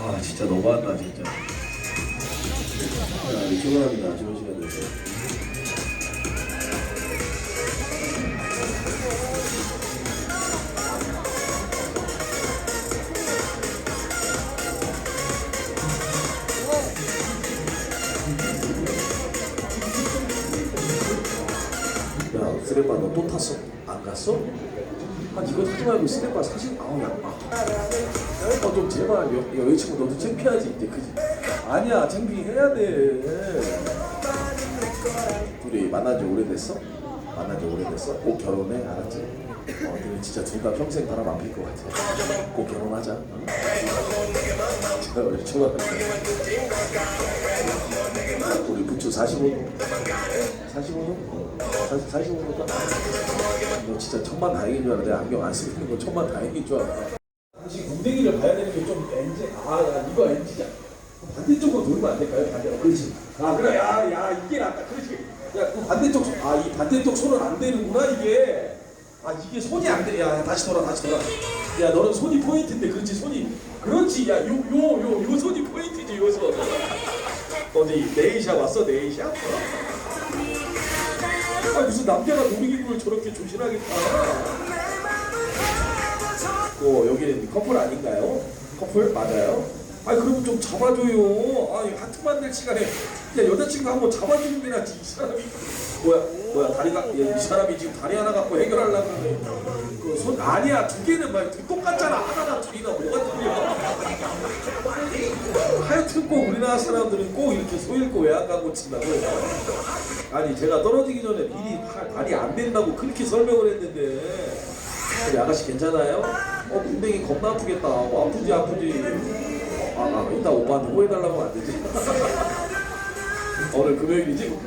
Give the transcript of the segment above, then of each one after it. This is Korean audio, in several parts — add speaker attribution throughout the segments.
Speaker 1: 아 진짜 너무한다 진짜. 야 죄송합니다. 좋은 시간 되 말고 쓰레빠 사실 아우 야 아. 어, 좀 제발 여, 여자친구 너도 창피하지 이제 그지? 아니야 창피해야 돼 둘이 만난 지 오래됐어? 만난 지 오래됐어? 꼭 결혼해 알았지? 어, 근데 진짜 둘 다 평생 바람 안 필 것 같아 꼭 결혼하자 응? 제가 원래 좋아하는 부추 45도 45도? 어, 45도 너 진짜 천만 다행인 줄 내가 안경 안 쓰는 거 천만 다행인 줄 알아 당신 궁뎅이를 봐야 되는 게좀 NG 아 야, 이거 NG자 반대쪽으로 돌면 안 될까요? 반대로 그렇지. 아 그래. 야야 이게 낫다. 그렇지. 야그 반대쪽 손- 아, 이 반대쪽 손은 안 되는구나 이게. 아 이게 손이 안 돼 야 다시 돌아 다시 돌아. 야 너는 손이 포인트인데 그렇지 손이. 그렇지. 야요 요 요 요 손이 포인트지 요 손 어디 네이샤 왔어 네이샤? 어? 아 무슨 남자가 놀이기구를 저렇게 타 어, 여기는 커플 아닌가요? 커플 맞아요? 아 그럼 좀 잡아줘요. 아 하트 만들 시간에 야 여자친구 한번 잡아주는 게 낫지 이 사람이 뭐야 뭐야 다리가 야, 이 사람이 지금 다리 하나 갖고 해결하려고 그러네. 그손 아니야 두 개는 막 똑같잖아 하나나 둘이나 뭐가 틀려? 하여튼 꼭 우리나라 사람들은 꼭 이렇게 소 잃고 외양간 고친다고 아니 제가 떨어지기 전에 미리 팔- 다리 안 된다고 그렇게 설명을 했는데. 우리 아가씨 괜찮아요? 어 군뱅이 겁나 아프겠다. 뭐 아프지 아프지. 어, 아, 아 이따 오빠한테 호해달라고 하면 안 되지. 오늘 금요일이지?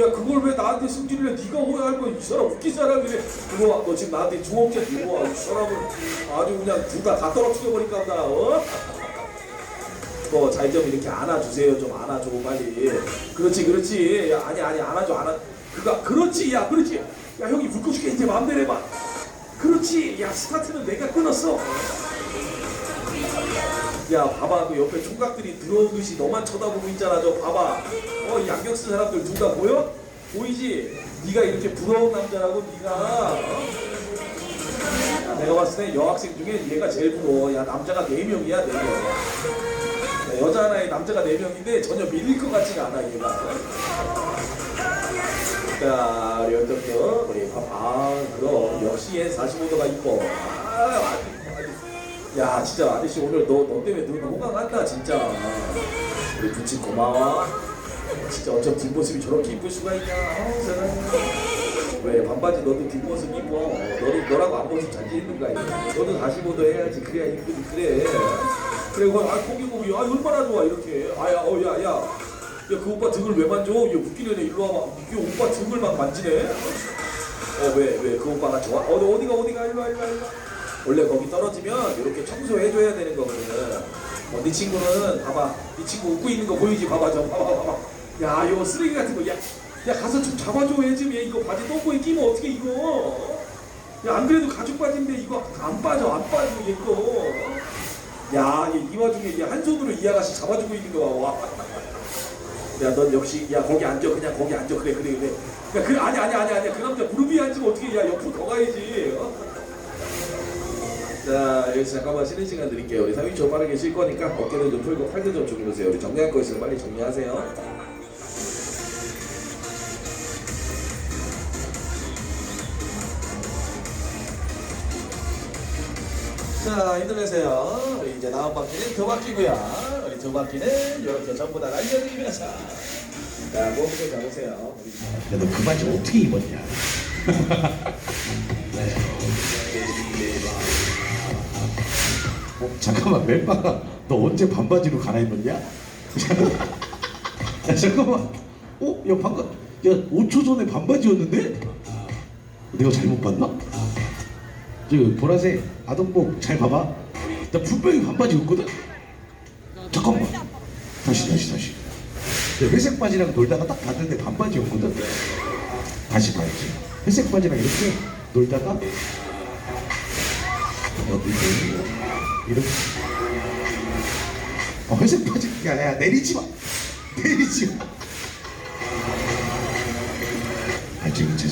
Speaker 1: 야 그걸 왜 나한테 승질을 내 네가 호해할 거야. 이 사람 웃긴 사람이래. 이거 너 지금 나한테 주먹질 들고 와이 사람을 아주 그냥 둘 다 다 떨어뜨려 버릴까 보다 어? 뭐잘 좀 이렇게 안아주세요. 좀 안아줘 빨리. 그렇지 그렇지. 야 아니 아니 안아줘 안아. 그가 그렇지 야 그렇지. 야 형이 불 꺼줄게 이제 마음대로 해봐. 그렇지. 야 스타트는 내가 끊었어. 야 봐봐. 그 옆에 총각들이 들어오듯이 너만 쳐다보고 있잖아. 저 봐봐. 어이 안경 쓴 사람들 둘다 보여? 보이지? 네가 이렇게 부러운 남자라고 네가. 어? 야, 내가 봤을 때 여학생 중에 얘가 제일 부러워. 야 남자가 4명이야 4명 야, 여자 하나에 남자가 4명인데 전혀 밀릴 것 같지가 않아 얘가 자 우리 어떻게 우리 밥, 아 그럼 역시 얘 45도가 이뻐. 아, 아주, 아주. 야 진짜 아저씨 오늘 너, 너 때문에 눈 호강한다 진짜. 우리 부치 고마워. 진짜 어쩜 뒷모습이 저렇게 이쁠 수가 있냐 세상에. 왜 반바지 너도 뒷모습 이뻐? 너도 너라고 앞모습 잘 짓는 거 아니야 너도 45도 해야지. 그래야 이쁘지 그래 그래 그아 고기 고기 아 얼마나 좋아 이렇게 아야 어야야 야그 오빠 등을 왜 만져? 얘 웃기려네 일로 와봐 이 오빠 등을 막 만지네 어 왜 왜 그 오빠가 좋아? 어 어디가 어디가 일로 와 일로 와 일로 와 원래 거기 떨어지면 이렇게 청소해줘야 되는 거거든. 어, 네 친구는 봐봐, 네 친구 웃고 있는 거 보이지? 봐봐, 저 봐봐, 봐봐. 야, 이거 쓰레기 같은 거, 야, 야 가서 좀 잡아줘 해좀 얘 이거 바지 똥꼬에 끼면 어떻게 이거? 야, 안 그래도 가죽 바지인데 이거 안 빠져, 안 빠져 얘 거. 야, 얘이 와중에 얘한 손으로 이 아가씨 잡아주고 있는 거 봐. 와. 야, 넌 역시 야 거기 앉아, 그냥 거기 앉아, 그래, 그래, 그래. 야, 그래, 아니, 아니, 아니, 아니, 그 남자 무릎 위에 앉으면 어떻게? 야, 옆으로 더 가야지. 어? 자, 여기서 잠깐만 쉬는 시간 드릴게요. 우리 3인조 빠르게 쉴 거니까 어깨를 좀 풀고 팔도 좀 주무세요. 우리 정리할 거 있으면 빨리 정리하세요. 자, 힘들내세요. 우리 이제 다음 바퀴는 두 바퀴고요. 우리 두 바퀴는 이렇게 전부 다 날려드리면서 자, 몸좀 잡으세요. 우리
Speaker 2: 야, 너 그 바지 어떻게 입었냐? 어, 잠깐만, 멜빵아, 너 언제 반바지로 갈아입었냐? 야, 잠깐만. 어, 야, 방금, 야, 5초 전에 반바지였는데? 내가 잘못 봤나? 저 보라색 아동복 잘 봐봐. 나 분명히 반바지였거든? 잠깐만. 다시, 다시, 다시. 회색 바지랑 놀다가 딱 봤는데 반바지였거든? 다시 봐야지. 회색 바지랑 이렇게 놀다가 어디 이렇게 어, 회색 바지 야, 야 내리지 마 내리지 마.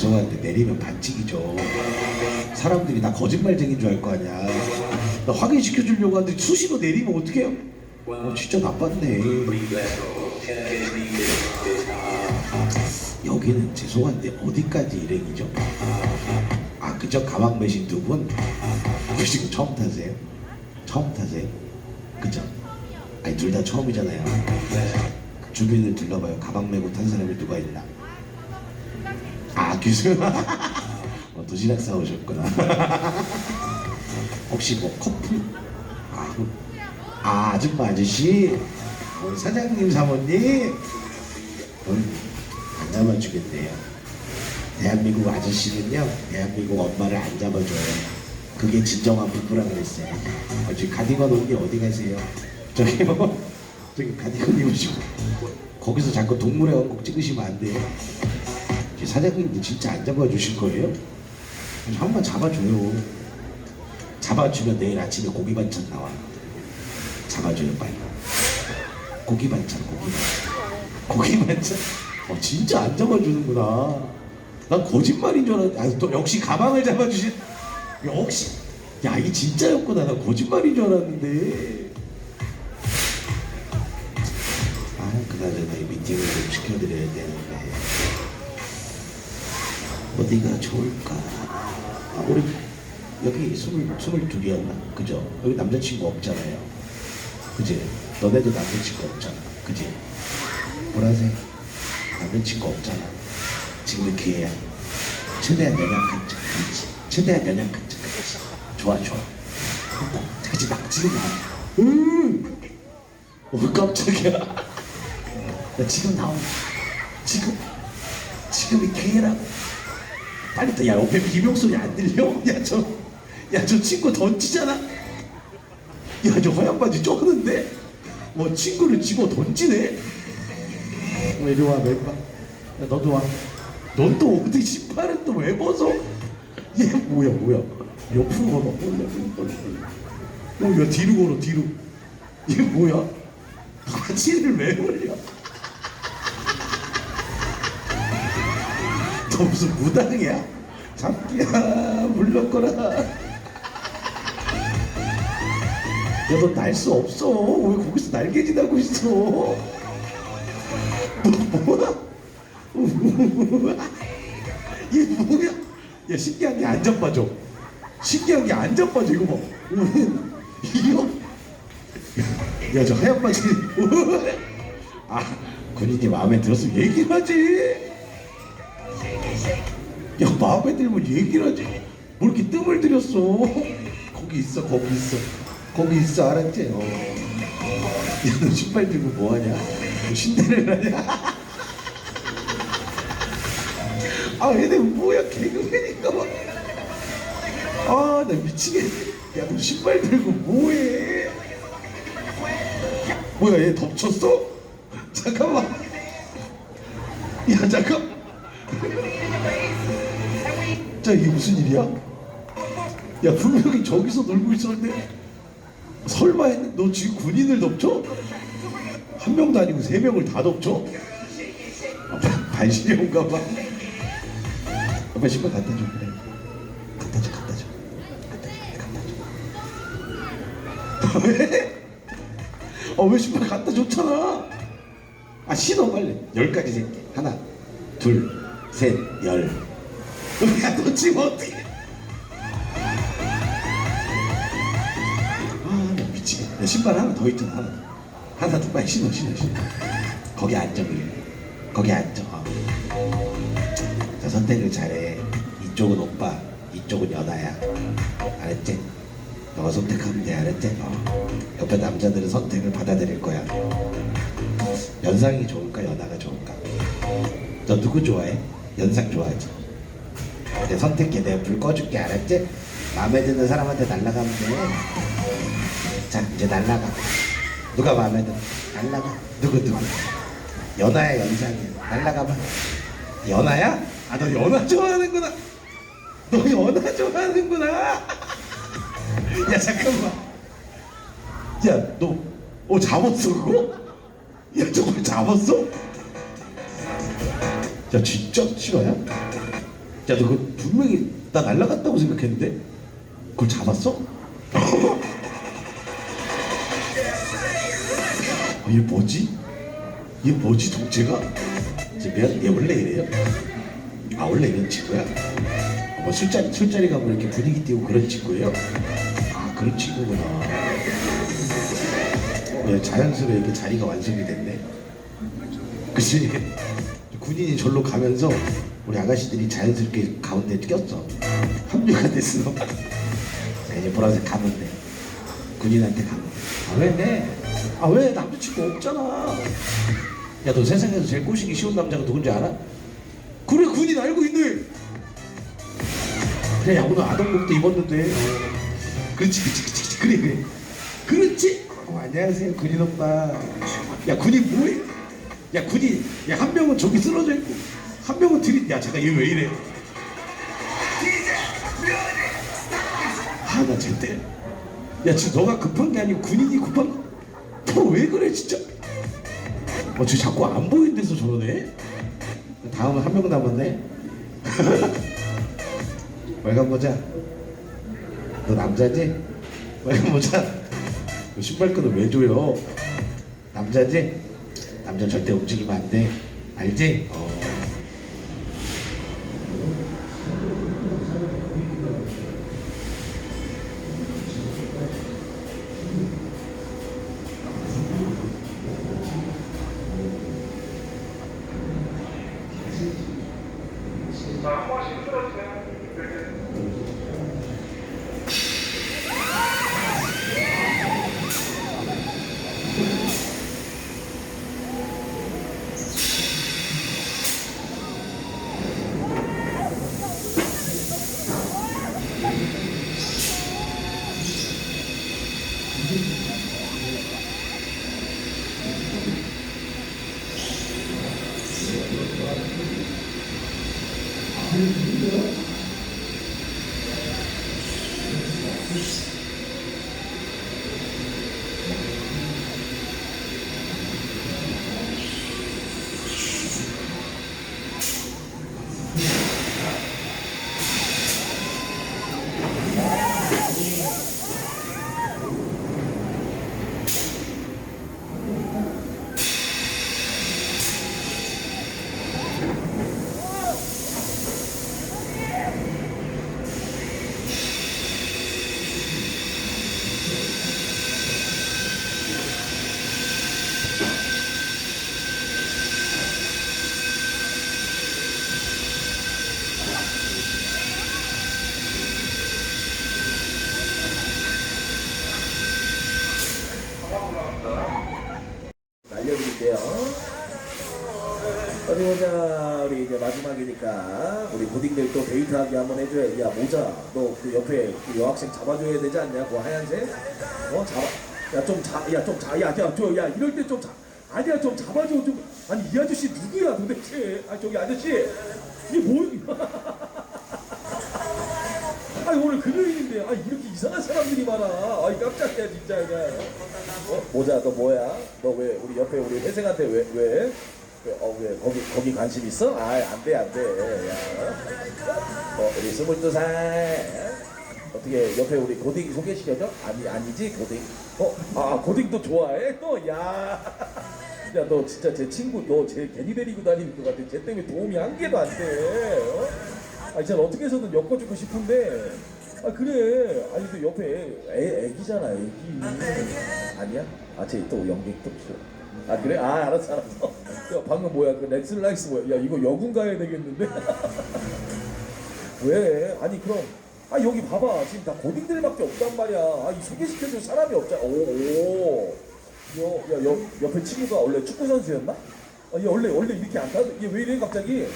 Speaker 2: 죄송한데 내리면 반칙이죠. 사람들이 나 거짓말쟁인 줄 알 거 아니야. 나 확인시켜 주려고 하는데 수시로 내리면 어떡해요? 어 진짜 나빴네. 여기는 죄송한데 어디까지 일행이죠? 아 그저 가방 매신 두 분? 그 지금 처음 타세요? 처음 타세요? 그죠? 아니 둘 다 처음이잖아요 그 주변을 둘러봐요 가방 메고 탄 사람이 누가 있나 아 어, 도시락 싸오셨구나 혹시 뭐 커플? 아, 그- 아 아줌마 아저씨 어, 사장님 사모님 어, 안 잡아주겠네요. 대한민국 아저씨는요, 대한민국 엄마를 안 잡아줘요. 그게 진정한 부부라 그랬어요. 어, 지금 가디건 옷이 어디 가세요? 저기요, 저기 가디건 입으시고 거기서 자꾸 동물의 왕국 찍으시면 안 돼요. 저 사장님도 진짜 안 잡아주실 거예요? 한 번 잡아줘요. 잡아주면 내일 아침에 고기 반찬 나와. 잡아줘요 빨리. 고기 반찬, 고기 반찬. 고기 반찬. 어, 진짜 안 잡아주는구나. 난 거짓말인 줄 알았는데, 아, 또 역시 가방을 잡아주신, 역시. 야, 이게 진짜였구나. 나 거짓말인 줄 알았는데. 아, 그나저나 이 미팅을 좀 시켜드려야 되는데. 어디가 좋을까? 아, 우리 여기 스물, 스물 둘이었나? 그죠? 여기 남자친구 없잖아요. 그지? 너네도 남자친구 없잖아. 그지? 보라색 남자친구 없잖아. 지금 기회야. 최대한 연약한 척. 최대한 연약한 척. 좋아, 좋아. 그지? 막 지금 나. 음! 오, 깜짝이야. 나 지금 나온 지금, 지금이 기회라고. 빨리 또, 야, 옆에 비명 소리 안 들려? 야, 저, 야, 저 친구 던지잖아? 야, 저 허연 바지 쪼는데? 뭐, 친구를 집어 던지네? 어, 이리 와, 멤버. 야, 너도 와. 넌 또 어디 신발은 또왜 벗어? 얘 뭐야, 뭐야. 옆으로 걸어. 어, 야, 뒤로 걸어, 뒤로. 얘 뭐야? 바지를 왜 올려? 너 무슨 무당이야? 잡기야, 물렀거라. 야, 너 날 수 없어. 왜 거기서 날개짓하고 있어? 너 뭐야? 이게 뭐야? 야 신기한 게 안 잡아줘. 신기한 게 안 잡아줘 이거 봐. 이거 야 저 하얀 바지. 아 군인이 마음에 들었으면 얘기를 하지. 야 마음에 들면 얘기를 하지. 뭘 이렇게 뜸을 들였어? 거기 있어 거기 있어 거기 있어 알았지? 어. 야너 신발 들고 뭐하냐? 너 신데렐라냐? 아 얘네 뭐야 개그맨인가 봐. 아 나 미치겠네. 야, 너 신발 들고 뭐해? 뭐야, 얘 덮쳤어? 잠깐만. 야, 잠깐. 자, 이게 무슨 일이야? 야, 분명히 저기서 놀고 있었는데 설마 했는데 너 지금 군인을 덮쳐? 한 명도 아니고 세 명을 다 덮쳐? 아, 반신이 온가 봐. 아빠 신발 갖다 줘. 그래. 갖다 줘, 갖다 줘. 갖다 줘, 갖다 줘. 왜? 어, 왜 신발 갖다 줬잖아. 아, 신어 빨리. 열까지 셀게. 하나, 둘, 셋, 열. 야, 너 지금 어떻게? 아, 나 미치겠네. 내 신발 하나 더 있잖아, 하나 더. 하나 더 빨리 신어, 신어, 신어. 거기 앉아, 그래. 거기 앉아. 어. 자, 선택을 잘해. 이쪽은 오빠, 이쪽은 연하야. 알았지? 너가 선택하면 돼, 알았지? 어. 옆에 남자들은 선택을 받아들일 거야. 연상이 좋을까, 연하가 좋을까? 너 누구 좋아해? 연상 좋아하지? 내 선택해, 내가 불 꺼줄게, 알았지? 마음에 드는 사람한테 날라가면 돼. 자, 이제 날라가. 누가 마음에 들어? 날라가. 누구, 누구? 연하야, 연상이야. 날라가봐. 연하야? 아, 너 연하 좋아하는구나. 너 연하 좋아하는구나. 야, 잠깐만. 야, 너, 어, 잡았어, 그거? 야, 저걸 잡았어? 야, 진짜 싫어야? 야, 너 그 분명히 나 날라갔다고 생각했는데? 그걸 잡았어? 어, 얘 뭐지? 얘 뭐지 동체가? 얘, 얘 원래 이래요? 아 원래 이런 친구야? 어, 뭐 술자리 술자리 가면 이렇게 분위기 띄우고 그런 친구예요? 아 그런 친구구나. 어, 얘 자연스레 이렇게 자리가 완성이 됐네. 그치? 군인이 절로 가면서 우리 아가씨들이 자연스럽게 가운데 꼈어. 합류가 됐어. 자 이제 보라색 가면 돼. 군인한테 가면 돼. 아 왜? 네? 아왜 남자친구 없잖아. 야 너 세상에서 제일 꼬시기 쉬운 남자가 누군지 알아? 그래 군인 알고 있네. 그래 야 오늘 아동복도 입었는데. 그렇지 그렇지 그렇지 그래 그래. 그렇지. 어, 안녕하세요 군인 오빠. 야 군인 뭐해? 야 군인 야 한 명은 저기 쓰러져 있고 한 명은 들이 야 잠깐 얘 왜 이래? 아나 쟤때 야 지금 너가 급한 게 아니고 군인이 급한 거. 너왜 그래 진짜? 어, 쟤 자꾸 안 보이는 데서 저러네? 다음은 한 명 남았네? 빨간 모자 너 남자지? 빨간 모자 너 신발끈을 왜 줘요? 남자지? 남자 절대 움직이면 안 돼 알지? 어.
Speaker 1: Sama, 钱？对对 잡아줘야 되지 않냐? 그 하얀색? 어? 잡아. 야좀자야좀자야저야 이럴 때 좀 자. 아니야 좀 잡아줘. 좀 아니 이 아저씨 누구야 도대체? 아 저기 아저씨. 이게 뭐 아니 오늘 금요일인데. 아 이렇게 이상한 사람들이 많아. 아이 깜짝이야 진짜 그냥 어? 모자 너 뭐야? 너 왜 우리 옆에 우리 회생한테 왜 왜? 왜, 어, 왜, 거기, 거기 관심 있어? 아, 안 돼, 안 돼. 야. 어, 우리 스물두 살. 어떻게, 옆에 우리 고딩 소개시켜줘? 아니, 아니지, 고딩. 어, 아, 고딩도 좋아해? 또, 야. 야, 너 진짜 제 친구, 너 쟤 괜히 데리고 다니는 것 같아. 쟤 때문에 도움이 한 개도 안 돼. 어? 아니, 쟤 어떻게 해서든 엮어주고 싶은데. 아, 그래. 아니, 그 옆에 애, 애기잖아, 애기. 아니야? 아, 쟤또 연기 또 필요. 아 그래? 아 알았어 알았어 야 방금 뭐야 그 넥슬라이스 뭐야 야 이거 여군 가야 되겠는데 왜 아니 그럼 아 여기 봐봐 지금 다 고딩들밖에 없단 말이야 아이 소개시켜줄 사람이 없잖아 오오 야, 여, 옆에 친구가 원래 축구 선수였나? 아, 얘 원래 원래 이렇게 안 타? 얘왜 이래 갑자기?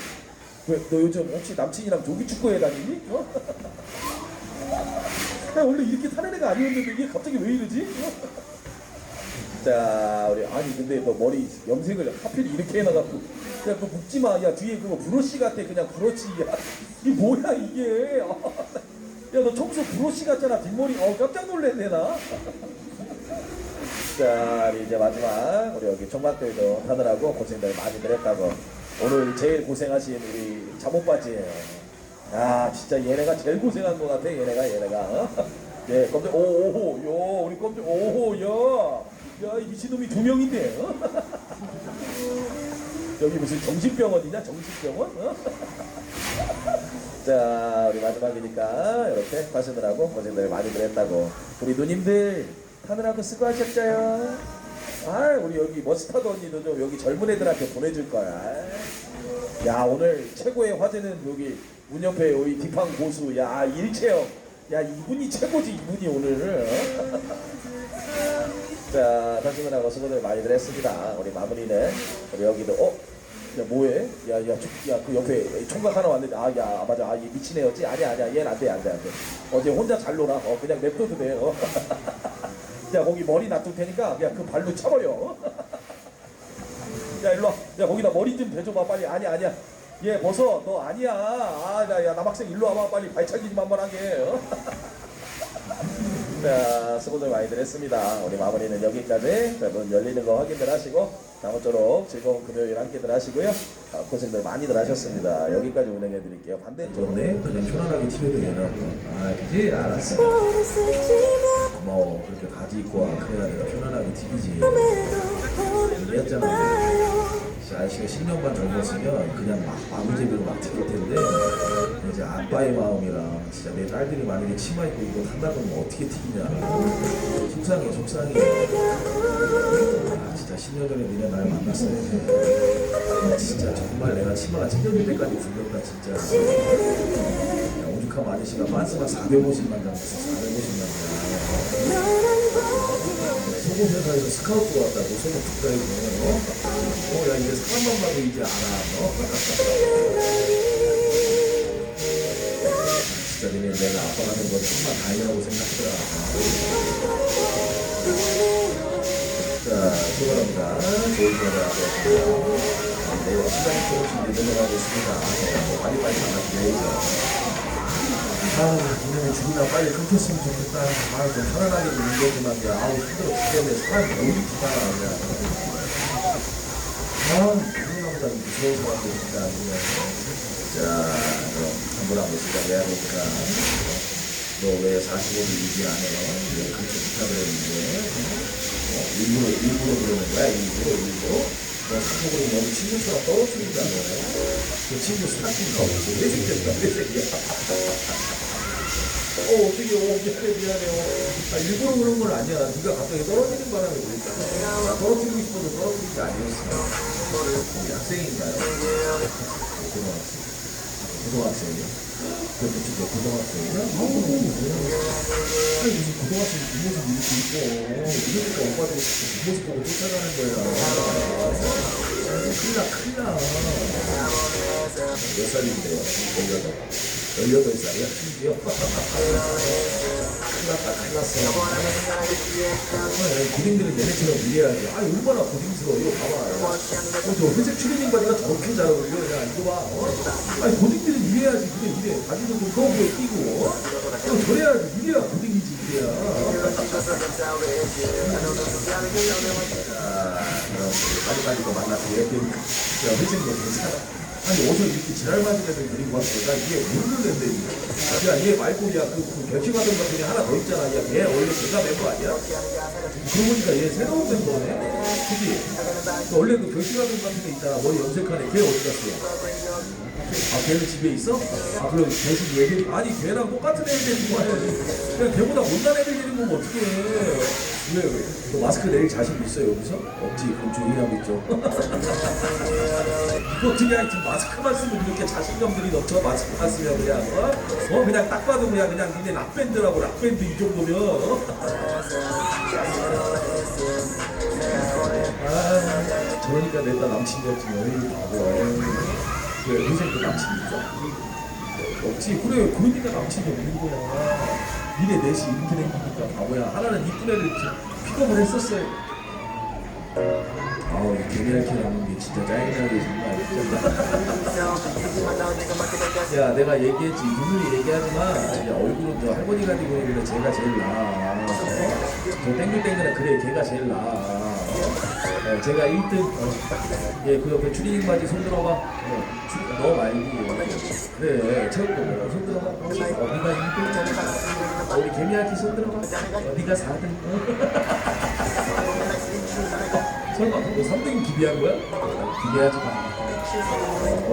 Speaker 1: 왜 너 요즘 혹시 남친이랑 조기 축구해 다니니? 어? 야, 원래 이렇게 타는 애가 아니었는데 이게 갑자기 왜 이러지? 어? 자, 우리 아니 근데 너 머리 염색을 하필 이렇게 해놔갖고 야 그거 묶지 마. 야 뒤에 그거 브러쉬 같아 그냥 브러쉬. 야 이게 뭐야 이게? 야너 청소 브러쉬 같잖아 뒷머리. 어 깜짝 놀랐네 나. 자, 이제 마지막 우리 여기 총각들도 하느라고 고생들 많이들 했다고. 오늘 제일 고생하신 우리 잠옷바지예요. 아 진짜 얘네가 제일 고생한 것 같아 얘네가 얘네가. 어? 네, 깜짝 오호 요 우리 깜짝 오호 야. 야, 이 미친놈이 두 명인데, 어? 여기 무슨 정신병원이냐, 정신병원? 어? 자, 우리 마지막이니까 이렇게 하시느라고 고생들 많이들 했다고. 우리 누님들 하느라고 수고하셨어요. 아, 우리 여기 머스타드 언니도 좀 여기 젊은 애들한테 보내줄 거야. 야, 오늘 최고의 화제는 여기 문 옆에 우리 디팡 고수. 야, 일체형. 야, 이분이 최고지, 이분이 오늘. 어? 자, 다시금하고 수고들 많이들 했습니다. 우리 마무리는 우리 여기도 어? 야 뭐해? 야, 야, 저- 야, 그 옆에 총각 하나 왔는데 아, 야, 맞아, 아, 얘 미친 애였지? 아니야, 아니야, 얘는 안 돼, 안 돼, 안 돼. 어제 혼자 잘 놀아. 어, 그냥 냅둬도 돼. 어. 야, 거기 머리 놔둘 테니까 야, 그 발로 쳐버려. 어? 야, 일로 와. 야, 거기다 머리 좀 대줘봐, 빨리. 아니야, 아니야. 얘 벗어. 너 아니야. 아, 야, 야, 남학생 일로 와봐, 빨리. 발차기 좀 한번 하게. 어? 자, 수고들 많이들 했습니다. 우리 마무리는 여기까지. 자, 문 열리는 거 확인들 하시고, 다음쪼록 즐거운 금요일 함께들 하시고요. 아, 고생들 많이들 하셨습니다. 여기까지 운행해 드릴게요. 반대. 좋네. 그냥 편안하게 TV도 내놓고. 아, 그지? 알았어. 고마워. 그렇게 바지 입고 와. 그래야 내가 편안하게 TV지. 얘기했잖아. 진짜 아저씨가 10년 반 젊었으면 그냥 막 마구제비로 막 튀길 텐데 이제 아빠의 마음이랑 진짜 내 딸들이 만약에 치마 입고 이거 한다 그러면 어떻게 튀기냐. 속상해 속상해. 아 진짜 10년 전에 니네 날 만났어야 돼 진짜 정말 내가 치마가 찢어질 때까지 굴렸다 진짜. 야, 오죽하면 아저씨가 반스만 450만 장 썼어 450만 장. 소금 회사에서 스카우트 왔다고 소금 특가이고 어? 어, 야 이제 사람만 봐도 이제 알아 어? 진짜 니네 내가 아빠가 된건 정말 다행이라고 생각하더라 자 출발합니다 좋은 시간 되었습니다 내일 시간이 조금씩 늘어나고 있습니다 어, 빨리 빨리 만나셔야죠 아, 니네 죽이나 빨리 끊겼으면 좋겠다. 아, 좀 거지만, 야, 아우, 힘들어 죽겠네. 사람이 너무 좋다. 아, 누구나보다 무서운 진짜 아니네. 자, 그럼 한번 한번 시작해야 되니까. 너왜 45도 유지 안 해요? 왜 그렇게 부탁을 했는데? 어, 일부러, 일부러 그러는 거야? 일부러, 일부러? 너 사석으로 너무 친구처럼 떨어뜨린다며. 그 친구 스타킹가 없어. 내 새끼야, 내 새끼야. 어 어떻게 어 미안해 미안해요 아 일부러 그런 건 아니야. 네가 갑자기 떨어지는 바람에 그랬잖아 나 떨어뜨리고 싶어서 떨어뜨린 게 아니었어. 우리 학생인가요? 고등학생 고등학생이요? 그래도 진짜 고등학생이야? 아니 무슨 고등학생이 뒷모습 이렇게 입고 이러니까 자꾸 뒷모습 보고 쫓아가는 거야 큰일 나 큰일 나 몇 살인데요? 18 18살이야 심지어 큰일 났다 큰일 났어 아, 고딩들은 얘네처럼 일해야지 아 얼마나 고딩스러워 이거 봐봐 어, 저 회색 추리닝 바지가 저렇게 잘 어울려 야 이거 봐 어? 아니 고딩들은 일해야지 그래 일해 바지도 좀 거부에 끼고 어? 어, 저래야지 이래야 고딩이지 이래야 아, 빨리빨리 또 만나서 이렇게 야 회색 거 괜찮아. 아니 어서 이렇게 지랄맞은 애들 데리고 왔어 나 이게 모르는데 이거 야얘 말고 야그 그 결심하던 것 중에 하나 더 있잖아. 야걔 원래 걔가 멤버 아니야? 그러고 보니까 얘 새로운 멤버네. 그지? 그 원래 그 결심하던 같은 애 있잖아. 머리 염색한 애걔 어디 갔어? 아 걔는 집에 있어? 아 그럼 대신 얘들이 아니 걔랑 똑같은 애들 데리고 와야지 그냥 걔보다 못난 애들 데리고 오면 어떡해 왜 왜? 너 마스크 내릴 자신 있어 여기서? 없지 그럼 조용히 하고 있죠 어떻게 하여튼 마스크만 쓰면 이렇게 자신감들이 넘쳐 마스크만 쓰면 그냥 어? 어 그냥 딱 봐도 그냥 그냥 니네 락밴드라고 락밴드 이 정도면 어? 아 저러니까 내가 남친이었지 어이 바보야 왜 인생 그 남친 있어? 없지. 그래 그러니까 남친이 없는 거야. 니네 넷이 이렇게 된 거니까 바보야. 하나는 이쁜 애를 픽업을 했었어요. 아우 이 개미랄키라는 게 진짜 짜증나게 정말. 야 내가 얘기했지. 누누이 얘기하지만 야 얼굴은 저 할머니가 되고 있는데 제가 제일 나아. 어? 저 땡글땡글한 그래 걔가 제일 나아 어, 제가 1등 어, 얘그 옆에 추리닝 바지 손 들어봐 어, 추- 너 말고 그래 체육도 뭐야 손 들어봐 어, 네가 1등 어, 우리 개미할키 손 들어봐 어, 네가 4등 설마 너 3등 기대한 거야? 기대하지 마. 어,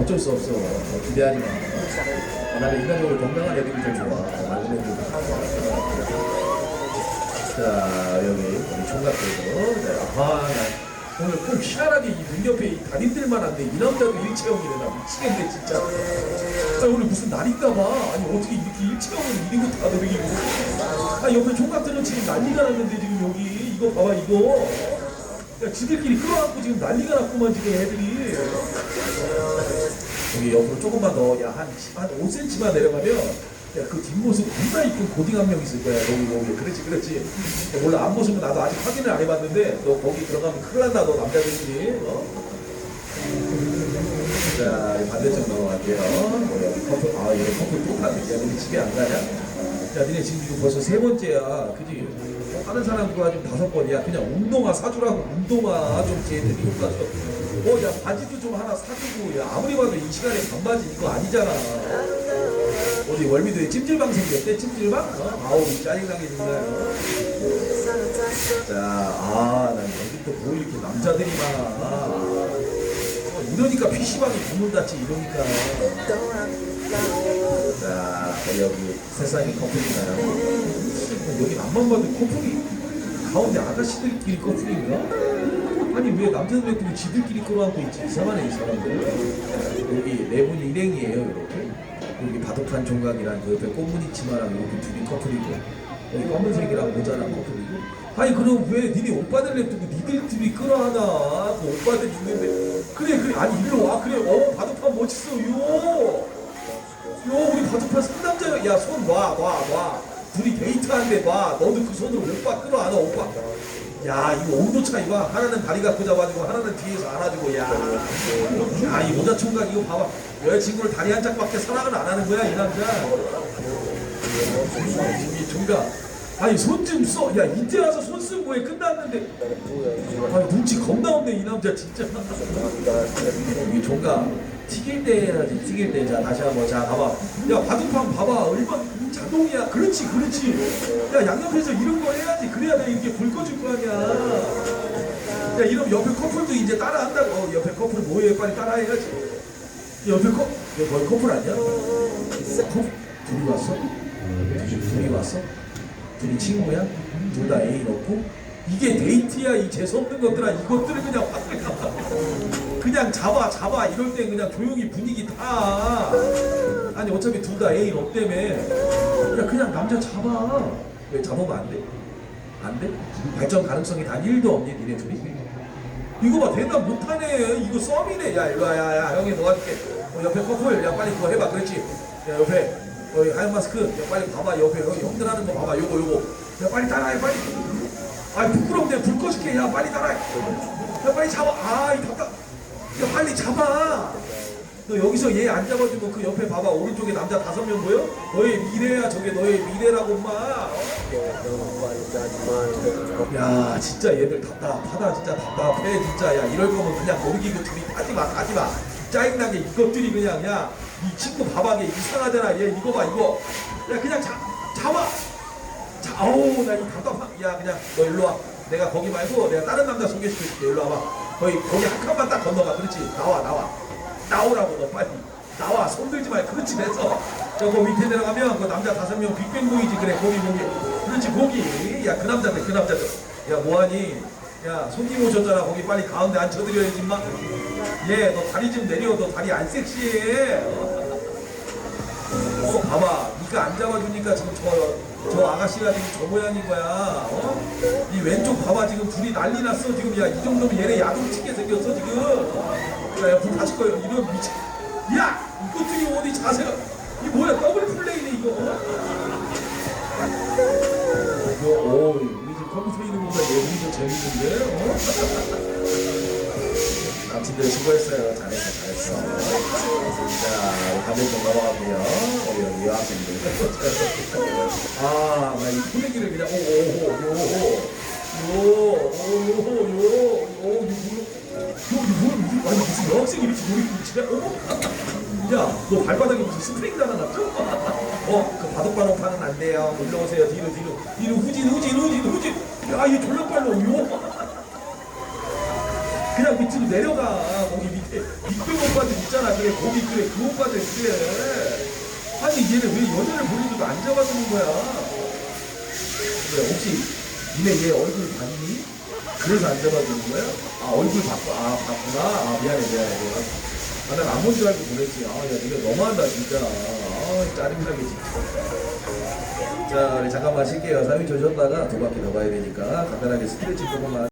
Speaker 1: 어쩔 수 없어. 어, 기대하지 마. 어, 나는 인간적으로 건강한 애들이 제일 좋아. 어. 자, 여기 우리 총각들도. 네, 아, 나 오늘 꼭 희한하게 이 눈옆에 이 달인들만 한데 이 남자도 일체형이래. 나 미치겠네, 진짜. 아, 오늘 무슨 날인가 봐. 아니, 어떻게 이렇게 일체형을 이리고 다 들이고. 아, 옆에 총각들은 지금 난리가 났는데, 지금 여기. 이거 봐봐, 이거. 야, 지들끼리 끌어안고 지금 난리가 났구만 지금 애들이 여기 옆으로 조금만 더, 야, 한, 한 5cm만 내려가면, 야, 그 뒷모습 겁나 이쁜 고딩 한 명 있을 거야, 여기, 여기. 그렇지, 그렇지. 야, 몰라, 앞모습은 나도 아직 확인을 안 해봤는데, 너 거기 들어가면 큰일 난다, 너 남자들끼리. 어? 자, 이 반대쪽 넘어갈게요. 뭐야, 커플, 아, 얘 커플 또 가네. 야, 니네 집에 안 가냐? 야, 니네 지금 이거 벌써 세 번째야. 그지? 하는 사람 누가 지금 다섯 번이야. 그냥 운동화 사주라고, 운동화 좀 쟤들 이거 가서. 어, 야, 바지도 좀 하나 사주고, 야, 아무리 봐도 이 시간에 반바지 이거 아니잖아. 어디 월미도에 찜질방 생겼대? 찜질방? 어? 아우, 짜증나게 정말. 어? 자, 아, 난 여기 또 뭐 이렇게 남자들이 많아. 어, 이러니까 PC방이 문문 닫지, 이러니까. 자, 여기 세상에 커플인가요? 여기 앞만 봐도 커플이 가운데 아가씨들끼리 커플인가? 아니 왜 남자들끼리 지들끼리 끌어안고 있지? 이상하네 이 사람들. 여기 네 분이 일행이에요 이렇게. 여기 바둑판 종각이랑 그 옆에 꽃무늬 치마랑 이렇게 둘이 커플이고 여기 검은색이랑 모자랑 커플이고. 아니 그럼 왜 니네 오빠들 냅두고 니들 둘이 끌어안아 그 오빠들 있는데. 그래 그래. 아니 일로 와. 그래. 어 바둑판 멋있어. 요. 요 우리 바둑판 상남자야 야 손 놔. 놔 놔. 둘이 데이트하는데 봐 너도 그 손으로 오빠 끌어안아 오빠 야 이거 온도 차이 봐 하나는 다리가 커져가지고 하나는 뒤에서 안아주고 야 야 이 모자 총각 이거 봐봐 여자친구를 다리 한 짝밖에 사랑을 안 하는 거야 이 남자 이 총각 아니 손 좀 써. 야 이때 와서 손 쓰고 뭐해 끝났는데. 아 눈치 겁나 없네 이 남자 진짜. 이 종각 튀길 때 해야지 튀길 때. 자 다시 한번 자 봐봐. 야 바둑판 봐봐 얼마 자동이야. 그렇지 그렇지. 야 양옆에서 이런 거 해야지 그래야 내 이렇게 불 꺼줄 거 아니야. 야 이러면 옆에 커플도 이제 따라한다고. 어, 옆에 커플 뭐해 빨리 따라해야지. 옆에 커, 야, 거의 커플 아니야? 커플 둘이 왔어? 둘이 왔어? 둘이 친구야? 둘 다 애인 없고? 이게 데이트야 이 재수없는 것들아 이것들을 그냥 확 그냥 잡아 잡아. 이럴 때 그냥 조용히 분위기 타 아니 어차피 둘 다 애인 없다며. 그냥 그냥 남자 잡아. 왜 잡으면 안 돼? 안 돼? 발전 가능성이 단 1도 없니 니네 둘이? 이거 봐 대답 못하네. 이거 썸이네. 야 일로와 야야 형이 도와줄게. 어, 옆에 커플. 야 빨리 그거 해봐. 그렇지? 야 옆에. 어, 하얀 마스크. 야 빨리 봐봐. 옆에 여기 형들 하는 거 봐봐. 요거 요거. 야 빨리 따라해 빨리. 아 부끄러운데 불 꺼줄게. 야 빨리 따라해. 야 빨리 잡아. 아이 답답 야 빨리 잡아. 너 여기서 얘 안 잡아주고 그 옆에 봐봐. 오른쪽에 남자 다섯 명 보여? 너의 미래야 저게 너의 미래라고 엄마. 야 진짜 얘들 답답하다 진짜 답답해 진짜. 야 이럴 거면 그냥 모르기고 둘이 하지마 하지마. 짜증나게 이것들이 그냥 야 이 친구 봐봐 얘 이상하잖아. 얘 이거 봐 이거. 야 그냥 잡 잡아. 자 어우 나 이 답답한 야 그냥 너 일로 와 내가 거기 말고 내가 다른 남자 소개시켜줄게. 일로 와봐. 거기 거기 한 칸만 딱 건너가. 그렇지? 나와 나와. 나오라고 너 빨리. 나와. 손들지 말고 그렇지 됐어. 저거 밑에 내려가면 그 남자 다섯 명 빅뱅 보이지. 그래 거기 거기. 그렇지 거기. 야 그 남자들 그 남자들. 야 뭐하니? 야 손님 오셨잖아. 거기 빨리 가운데 앉혀드려야지 임마. 얘너 다리 좀 내려. 너 다리 안 섹시해. 어? 어 봐봐. 네가 안 잡아주니까 지금 저, 저 아가씨가 지금 저 모양인 거야. 어? 이 왼쪽 봐봐. 지금 둘이 난리 났어. 지금 야 이 정도면 얘네 야동치게 생겼어 지금. 야 옆으로 다칠 거예요. 이러면 미치 야! 이것들이 어디 자세가 이 뭐야? 더블 플레이네 이거. 이거 오 우리 지금 컴퓨터 있는 거보다 내용이 더 재밌는데 어? 남친들 수고했어요. 잘했어, 잘했어. 자, 가면 좀 넘어가고요. 우리 여기 여학생들. 아, 나이 분위기를 그냥 오오오오오오오오오오오 이거 뭐야? 아니 무슨 여학생이 이렇게 놀이 치냐? 어머? 야, 너 발바닥에 무슨 스프링 달아놨죠? 어, 그 바둑바둑 파는 안 돼요. 일로 오세요. 뒤로 뒤로 뒤로 후진 후진 후진 후진. 야, 얘 졸라 빨라. 요. 그냥 밑 으로 내려가. 거기 밑에 밑에 오빠들 있잖아. 그래 거기 그래. 그 오빠들 그래. 아니 얘네 왜 여자를 보내줘도 안 잡아주는 거야? 그래 혹시 니네 얘 얼굴 봤니? 그래서 안 잡아주는 거야? 아 얼굴 봤고 아 봤구나. 아 미안해 미안해. 미안해 아난 안본줄 알고 보냈지. 아야 니가 너무한다 진짜. 아 짜증나게 진짜 자 우리 잠깐만 쉴게요. 3일 조셨다가 두 바퀴 더 가야 되니까 간단하게 스트레칭 조금만